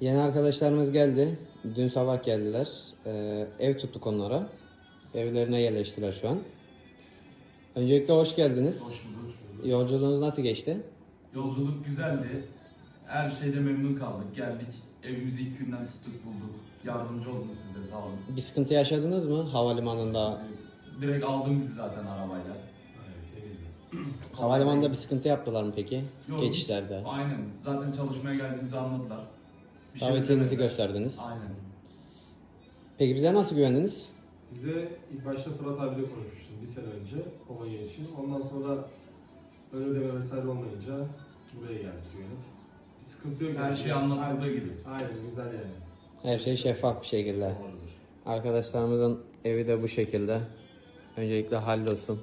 Yeni arkadaşlarımız geldi. Dün sabah geldiler. Ee, ev tuttuk onlara. Evlerine yerleştiler şu an. Öncelikle hoş geldiniz. Hoş bulduk. Yolculuğunuz nasıl geçti? Yolculuk güzeldi. Her şeyde memnun kaldık. Geldik. Evimizi ilk günden tuttuk bulduk. Yardımcı oldunuz siz de sağ olun. Bir sıkıntı yaşadınız mı havalimanında? Direkt aldım bizi zaten arabayla. Havalimanında bir sıkıntı yaptılar mı peki? Yok, Geçişlerde. Aynen. Zaten çalışmaya geldiğimizi anladılar. Bir şey Davetiyenizi demediler. gösterdiniz. Aynen. Peki bize nasıl güvendiniz? Size ilk başta Fırat abiyle konuşmuştum bir sene önce Konya'ya için. Ondan sonra ön ödeme vesaire olmayınca buraya geldik güvenip. Bir sıkıntı yok. Her yani. şey anlatıldığı gibi. Aynen güzel yani. Her şey şeffaf bir şekilde. Doğrudur. Arkadaşlarımızın evi de bu şekilde. Öncelikle hallolsun.